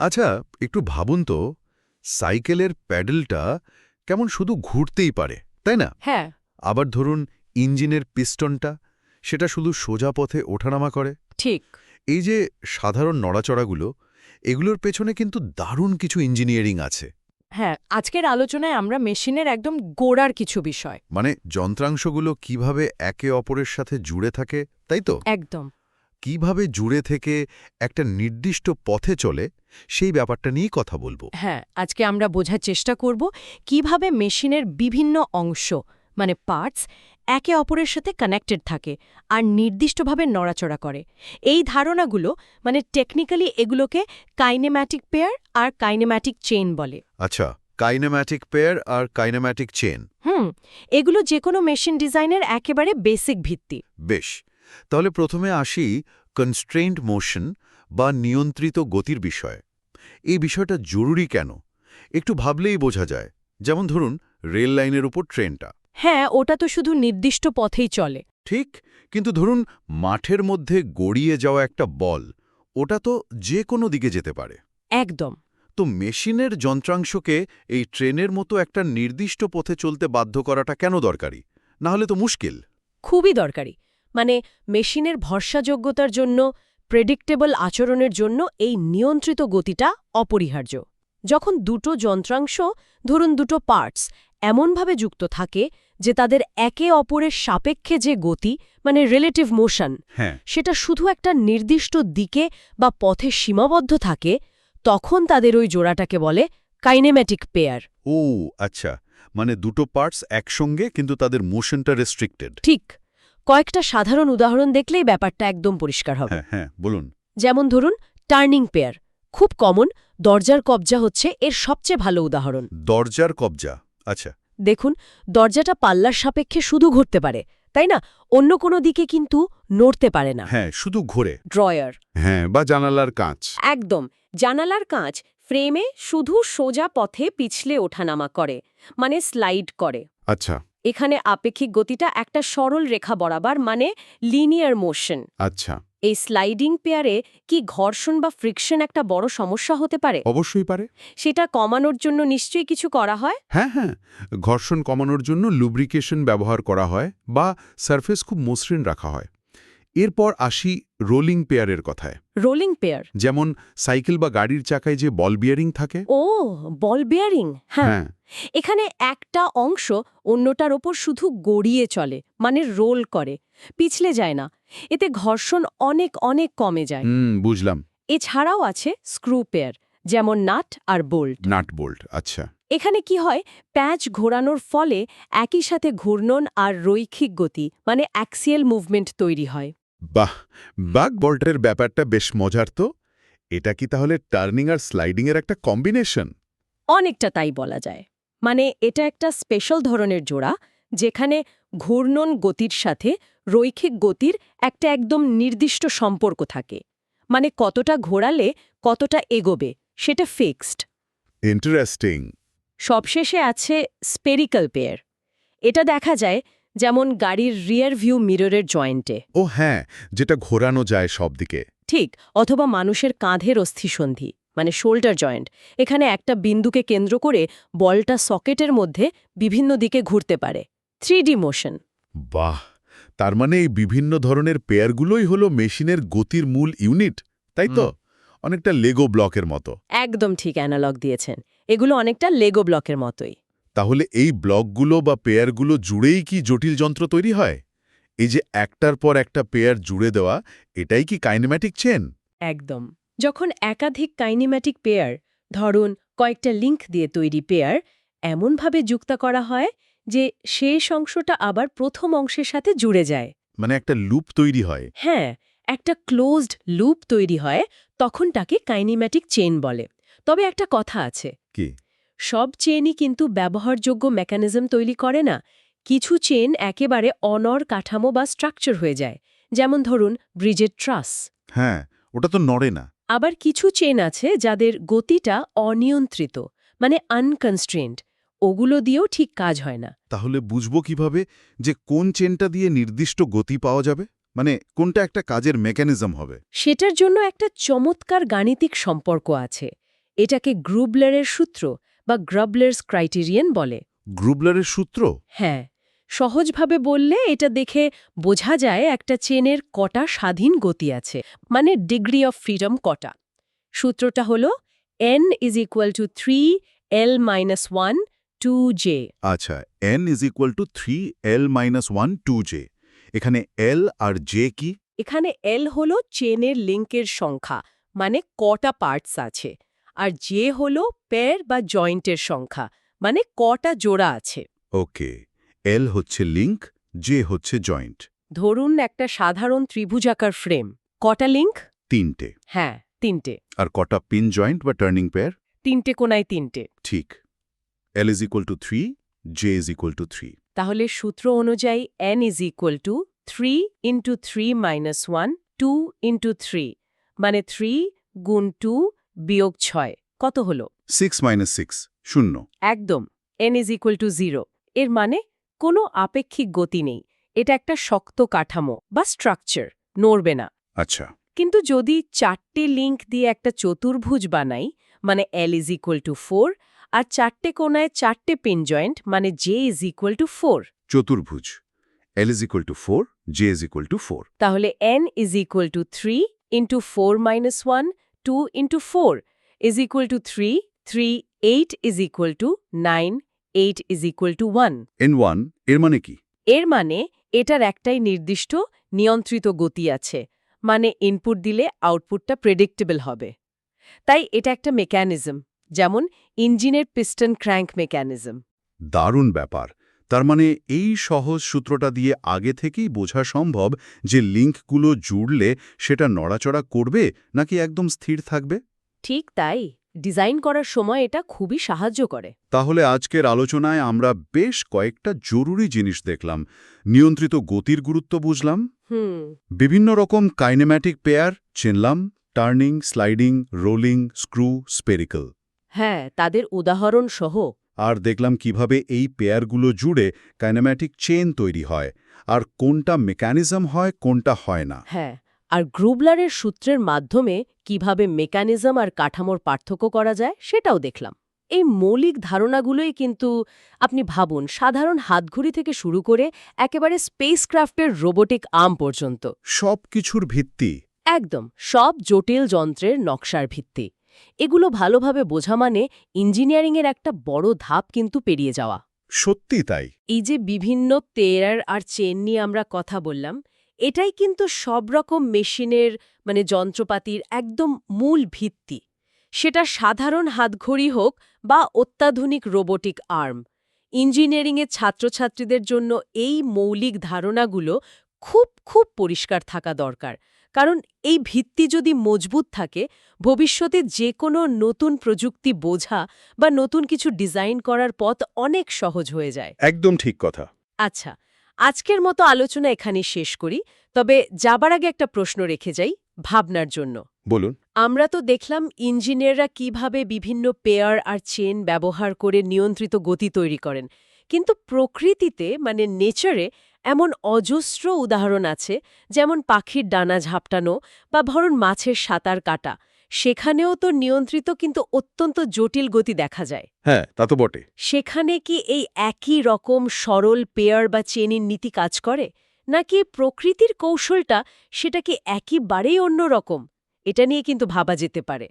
আচ্ছা একটু ভাবুন তো সাইকেলের প্যাডেলটা কেমন শুধু ঘুরতেই পারে তাই না? হ্যাঁ। আবার ধরুন ইঞ্জিনের পিস্টনটা সেটা শুধু সোজা পথে ওঠানামা করে। ঠিক। এই যে সাধারণ নড়াচড়াগুলো এগুলোর পেছনে কিন্তু দারুণ কিছু ইঞ্জিনিয়ারিং আছে। হ্যাঁ আজকের আলোচনায় আমরা মেশিনের একদম গোড়ার কিছু বিষয়। মানে যন্ত্রাংশগুলো কীভাবে একে অপরের সাথে জুড়ে থাকে তাই তো? একদম। কীভাবে জুড়ে থেকে একটা নির্দিষ্ট পথে চলে সেই ব্যাপারটা নিয়েই কথা বলব। হ্যাঁ আজকে আমরা বোঝার চেষ্টা করব কীভাবে মেশিনের বিভিন্ন অংশ মানে পার্টস একে অপরের সাথে কানেক্টেড থাকে আর নির্দিষ্টভাবে নড়াচড়া করে। এই ধারণাগুলো মানে টেকনিক্যালি এগুলোকে কাইনেম্যাটিক পেয়ার আর কাইনেম্যাটিক চেইন বলে। আচ্ছা কাইনেম্যাটিক পেয়ার আর কাইনেম্যাটিক চেন হুম এগুলো যে কোনো মেশিন ডিজাইনের একেবারে বেসিক ভিত্তি। বেশ তাহলে প্রথমে আসি কনস্ট্রেইনড মোশন বা নিয়ন্ত্রিত গতির বিষয়ে। এই বিষয়টা জরুরি কেন? একটু ভাবলেই বোঝা যায়। যেমন ধরুন রেল লাইনের উপর ট্রেনটা। হ্যাঁ ওটা তো শুধু নির্দিষ্ট পথেই চলে। ঠিক কিন্তু ধরুন মাঠের মধ্যে গড়িয়ে যাওয়া একটা বল ওটা তো যে কোনো দিকে যেতে পারে। একদম। তো মেশিনের যন্ত্রাংশকে এই ট্রেনের মতো একটা নির্দিষ্ট পথে চলতে বাধ্য করাটা কেন দরকারি? না হলে তো মুশকিল। খুবই দরকারি। মানে মেশিনের ভরসাযোগ্যতার জন্য প্রেডিক্টেবল আচরণের জন্য এই নিয়ন্ত্রিত গতিটা অপরিহার্য। যখন দুটো যন্ত্রাংশ ধরুন দুটো পার্টস এমনভাবে যুক্ত থাকে যে তাদের একে অপরের সাপেক্ষে যে গতি মানে রিলেটিভ মোশন হ্যাঁ। সেটা শুধু একটা নির্দিষ্ট দিকে বা পথে সীমাবদ্ধ থাকে তখন তাদের ওই জোড়াটাকে বলে কাইনেম্যাটিক পেয়ার ও আচ্ছা। মানে দুটো পার্টস একসঙ্গে কিন্তু তাদের মোশনটা রেস্ট্রিক্টেড ঠিক। কয়েকটা সাধারণ উদাহরণ দেখলেই ব্যাপারটা একদম পরিষ্কার হবে। হ্যাঁ হ্যাঁ বলুন। যেমন ধরুন টার্নিং পেয়ার। খুব কমন দরজার কবজা হচ্ছে এর সবচেয়ে ভালো উদাহরণ। দরজার কবজা? আচ্ছা। দেখুন দরজাটা পাল্লার সাপেক্ষে শুধু ঘুরতে পারে তাই না? অন্য কোনো দিকে কিন্তু নড়তে পারে না। হ্যাঁ শুধু ঘোরে। ড্রয়ার। হ্যাঁ বা জানালার কাঁচ। একদম জানালার কাঁচ ফ্রেমে শুধু সোজা পথে পিছলে ওঠানামা করে মানে স্লাইড করে। আচ্ছা। এখানে আপেক্ষিক গতিটা একটা সরল রেখা বরাবর মানে লিনিয়ার মোশন আচ্ছা। এই স্লাইডিং পেয়ারে কি ঘর্ষণ বা ফ্রিকশন একটা বড় সমস্যা হতে পারে? অবশ্যই পারে। সেটা কমানোর জন্য নিশ্চয়ই কিছু করা হয়? হ্যাঁ হ্যাঁ। ঘর্ষণ কমানোর জন্য লুব্রিকেশন ব্যবহার করা হয় বা সারফেস খুব মসৃণ রাখা হয়। এরপর আসি রোলিং পেয়ারের কথায়। Rolling pair? যেমন সাইকেল বা গাড়ির চাকায় যে বল বিয়ারিং থাকে। ও বল বেয়ারিং হ্যাঁ। হ্যাঁ। এখানে একটা অংশ অন্যটার ওপর শুধু গড়িয়ে চলে মানে রোল করে পিছলে যায় না। এতে ঘর্ষণ অনেক অনেক কমে যায়। হুম বুঝলাম। এছাড়াও আছে স্ক্রু পেয়ার যেমন নাট আর বোল্ট। নাট বোল্ট আচ্ছা। এখানে কি হয় প্যাচ ঘোরানোর ফলে একই সাথে ঘূর্ণন আর রৈখিক গতি মানে অ্যাক্সিয়াল মুভমেন্ট তৈরি হয়। বাহ বাগ বল্টের ব্যাপারটা বেশ মজার তো। এটা কি তাহলে টার্নিং আর স্লাইডিংয়ের একটা কম্বিনেশন? অনেকটা তাই বলা যায়। মানে এটা একটা স্পেশাল ধরনের জোড়া যেখানে ঘূর্ণন গতির সাথে রৈখিক গতির একটা একদম নির্দিষ্ট সম্পর্ক থাকে। মানে কতটা ঘোরালে কতটা এগোবে সেটা ফিক্সড। ইন্টারেস্টিং। সবশেষে আছে স্পেরিক্যাল পেয়ার। এটা দেখা যায় যেমন গাড়ির রিয়ার ভিউ মিররের জয়েন্টে ও হ্যাঁ যেটা ঘোরানো যায় সব দিকে ঠিক অথবা মানুষের কাঁধের অস্থিসন্ধি মানে শোল্ডার জয়েন্ট এখানে একটা বিন্দুকে কেন্দ্র করে বলটা সকেটের মধ্যে বিভিন্ন দিকে ঘুরতে পারে। থ্রি মোশন বাহ! তার মানে এই বিভিন্ন ধরনের পেয়ারগুলোই হলো মেশিনের গতির মূল ইউনিট তাই তো? অনেকটা লেগো ব্লকের মতো। একদম ঠিক অ্যানালগ দিয়েছেন। এগুলো অনেকটা লেগো ব্লকের মতোই। তাহলে এই ব্লকগুলো বা পেয়ারগুলো জুড়েই কি জটিল যন্ত্র তৈরি হয়? এই যে একটার পর একটা পেয়ার জুড়ে দেওয়া এটাই কি কাইনেম্যাটিক চেন? একদম। যখন একাধিক কাইনেম্যাটিক পেয়ার ধরুন কয়েকটা লিঙ্ক দিয়ে তৈরি পেয়ার এমনভাবে যুক্ত করা হয় যে শেষ অংশটা আবার প্রথম অংশের সাথে জুড়ে যায়। মানে একটা লুপ তৈরি হয়। হ্যাঁ একটা ক্লোজড লুপ তৈরি হয় তখন তাকে কাইনেম্যাটিক চেন বলে। তবে একটা কথা আছে। কি? সব চেনই কিন্তু ব্যবহারযোগ্য মেকানিজম তৈরি করে না। কিছু চেন একেবারে অনর কাঠামো বা স্ট্রাকচার হয়ে যায়। যেমন ধরুন ব্রিজের ট্রাস। হ্যাঁ ওটা তো নড়ে না। আবার কিছু চেন আছে যাদের গতিটা অনিয়ন্ত্রিত মানে আনকনস্ট্রেন্ড ওগুলো দিয়েও ঠিক কাজ হয় না। তাহলে বুঝব কীভাবে যে কোন চেনটা দিয়ে নির্দিষ্ট গতি পাওয়া যাবে? মানে কোনটা একটা কাজের মেকানিজম হবে? সেটার জন্য একটা চমৎকার গাণিতিক সম্পর্ক আছে। এটাকে গ্রুবলারের সূত্র বা গ্রাবলার্স ক্রাইটেরিয়ান বলে। গ্রুবলারের সূত্র? হ্যাঁ সহজভাবে বললে এটা দেখে বোঝা যায় একটা চেনের কটা স্বাধীন গতি আছে মানে ডিগ্রি অফ ফ্রিডম কটা। সূত্রটা হলো n is equal to three L minus one two J আচ্ছা N is equal to three L minus one two J এখানে এল আর জে কি? এখানে এল হলো চেনের লিঙ্কের সংখ্যা মানে কটা পার্টস আছে। আর জে হলো পের বা জয়েন্টের সংখ্যা মানে কটা জোড়া আছে। ওকে এল হচ্ছে লিঙ্ক জে হচ্ছে জয়েন্ট ধরুন একটা সাধারণ ত্রিভুজাকার ফ্রেম কটা লিঙ্ক তিনটে। হ্যাঁ তিনটে। আর কটা পিন জয়েন্ট বা টার্নিং পেয়ার তিনটে কোনায় তিনটে। ঠিক। L is equal to three J is equal to three তাহলে সূত্র অনুযায়ী N is equal to three into three minus one two into three মানে থ্রি গুণ টু বিয়োগ ছয়। কত হলো? সিক্স মাইনাস সিক্স শূন্য। একদম। N is equal to zero এর মানে কোনো আপেক্ষিক গতি নেই। এটা একটা শক্ত কাঠামো বা স্ট্রাকচার নড়বে না। আচ্ছা। কিন্তু যদি চারটে লিঙ্ক দিয়ে একটা চতুর্ভুজ বানাই মানে L is equal to four আর চারটে কোনায় চারটে পিন জয়েন্ট মানে J is equal to four চতুর্ভুজ। L is equal to four J is equal to four তাহলে N is equal to three into four minus one two into four is equal to three three eight is equal to nine eight is equal to one N ওয়ানের মানে কি? এর মানে এটার একটাই নির্দিষ্ট নিয়ন্ত্রিত গতি আছে মানে ইনপুট দিলে আউটপুটটা প্রেডিক্টেবল হবে। তাই এটা একটা মেকানিজম যেমন ইঞ্জিনের পিস্টন ক্র্যাঙ্ক মেকানিজম দারুণ ব্যাপার। তার মানে এই সহজ সূত্রটা দিয়ে আগে থেকেই বোঝা সম্ভব যে লিঙ্কগুলো জুড়লে সেটা নড়াচড়া করবে নাকি একদম স্থির থাকবে? ঠিক তাই। ডিজাইন করার সময় এটা খুবই সাহায্য করে। তাহলে আজকের আলোচনায় আমরা বেশ কয়েকটা জরুরি জিনিস দেখলাম। নিয়ন্ত্রিত গতির গুরুত্ব বুঝলাম। বিভিন্ন রকম কাইনেম্যাটিক পেয়ার চিনলাম। Turning sliding rolling screw spherical. হ্যাঁ তাদের উদাহরণ সহ আর দেখলাম কীভাবে এই পেয়ারগুলো জুড়ে কাইনেম্যাটিক চেন তৈরি হয় আর কোনটা মেকানিজম হয় কোনটা হয় না। হ্যাঁ আর গ্রুবলারের সূত্রের মাধ্যমে কীভাবে মেকানিজম আর কাঠামোর পার্থক্য করা যায় সেটাও দেখলাম। এই মৌলিক ধারণাগুলোই কিন্তু আপনি ভাবুন সাধারণ হাতঘড়ি থেকে শুরু করে একেবারে স্পেসক্রাফটের রোবোটিক আর্ম পর্যন্ত। সব কিছুর ভিত্তি। একদম সব জটিল যন্ত্রের নকশার ভিত্তি। এগুলো ভালোভাবে বোঝা মানে ইঞ্জিনিয়ারিংয়ের একটা বড় ধাপ কিন্তু পেরিয়ে যাওয়া। সত্যি তাই। এই যে বিভিন্ন তেয়ার আর চেন নিয়ে আমরা কথা বললাম এটাই কিন্তু সব রকম মেশিনের মানে যন্ত্রপাতির একদম মূল ভিত্তি। সেটা সাধারণ হাতঘড়ি হোক বা অত্যাধুনিক রোবোটিক আর্ম। ইঞ্জিনিয়ারিংয়ের ছাত্রছাত্রীদের জন্য এই মৌলিক ধারণাগুলো খুব খুব পরিষ্কার থাকা দরকার। কারণ এই ভিত্তি যদি মজবুত থাকে ভবিষ্যতে যে কোনো নতুন প্রযুক্তি বোঝা বা নতুন কিছু ডিজাইন করার পথ অনেক সহজ হয়ে যায়। একদম ঠিক কথা। আচ্ছা আজকের মতো আলোচনা এখানে শেষ করি। তবে যাবার আগে একটা প্রশ্ন রেখে যাই ভাবনার জন্য। বলুন। আমরা তো দেখলাম ইঞ্জিনিয়াররা কীভাবে বিভিন্ন পেয়ার আর চেন ব্যবহার করে নিয়ন্ত্রিত গতি তৈরি করেন। কিন্তু প্রকৃতিতে মানে নেচারে এমন অজস্র উদাহরণ আছে যেমন পাখির ডানা ঝাপটানো বা ধরুন মাছের সাঁতার কাটা। সেখানেও তো নিয়ন্ত্রিত কিন্তু অত্যন্ত জটিল গতি দেখা যায়। হ্যাঁ তা তো বটে সেখানে কি এই একই রকম সরল পেয়ার বা চেনির নীতি কাজ করে? নাকি প্রকৃতির কৌশলটা সেটা কি একেবারেই অন্য রকম এটা নিয়ে কিন্তু ভাবা যেতে পারে।